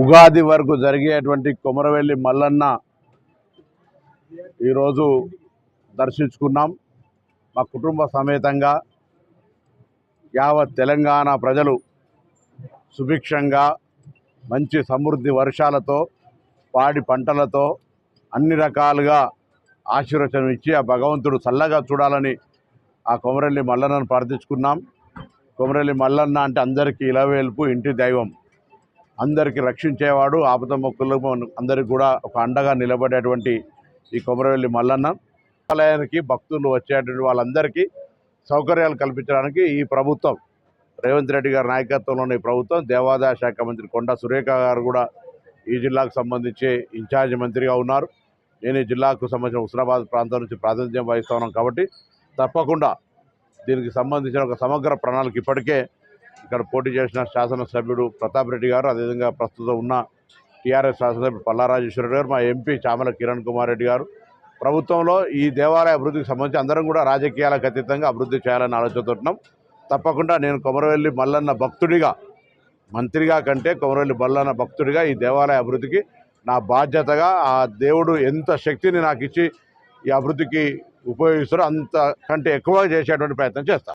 ఉగాది వరకు జరిగేటువంటి కొమరవెల్లి మల్లన్న ఈరోజు దర్శించుకున్నాం. మా కుటుంబ సమేతంగా యావత్ తెలంగాణ ప్రజలు సుభిక్షంగా మంచి సమృద్ధి వర్షాలతో పాడి పంటలతో అన్ని రకాలుగా ఆశీర్వచనం ఇచ్చి ఆ భగవంతుడు చల్లగా చూడాలని ఆ కొమరల్లి మల్లన్నను ప్రార్థించుకున్నాం. కొమరల్లి మల్లన్న అంటే అందరికీ ఇలవేల్పు ఇంటి దైవం. అందరికీ రక్షించేవాడు ఆపద మొక్కులు అందరికి కూడా ఒక అండగా నిలబడేటువంటి ఈ కొమరవెల్లి మల్లన్న. ఆలయానికి భక్తులు వచ్చేటువంటి వాళ్ళందరికీ సౌకర్యాలు కల్పించడానికి ఈ ప్రభుత్వం రేవంత్ రెడ్డి గారి నాయకత్వంలోని ప్రభుత్వం దేవాదాయ శాఖ మంత్రి కొండ సురేఖ గారు కూడా ఈ జిల్లాకు సంబంధించి ఇన్ఛార్జ్ మంత్రిగా ఉన్నారు. నేను ఈ జిల్లాకు సంబంధించిన హుస్నాబాద్ ప్రాంతం నుంచి ప్రాతినిధ్యం వహిస్తా ఉన్నాం కాబట్టి తప్పకుండా దీనికి సంబంధించిన ఒక సమగ్ర ప్రణాళిక ఇప్పటికే ఇక్కడ పోటీ చేసిన శాసనసభ్యుడు ప్రతాప్ రెడ్డి గారు అదేవిధంగా ప్రస్తుతం ఉన్న టీఆర్ఎస్ శాసనసభ్యుడు పల్లారాజేశ్వర గారు మా ఎంపీ చామల కిరణ్ కుమార్ రెడ్డి గారు. ప్రభుత్వంలో ఈ దేవాలయ అభివృద్ధికి సంబంధించి అందరం కూడా రాజకీయాలకు అతీతంగా అభివృద్ధి చేయాలని ఆలోచనతోటున్నాం తప్పకుండా నేను కొమరవెల్లి మల్లన్న భక్తుడిగా మంత్రిగా కంటే కొమరవెల్లి మల్లన్న భక్తుడిగా ఈ దేవాలయ అభివృద్ధికి నా బాధ్యతగా ఆ దేవుడు ఎంత శక్తిని నాకు ఇచ్చి ఈ అభివృద్ధికి ఉపయోగిస్తారో అంత కంటే ఎక్కువగా చేసేటువంటి ప్రయత్నం చేస్తాను.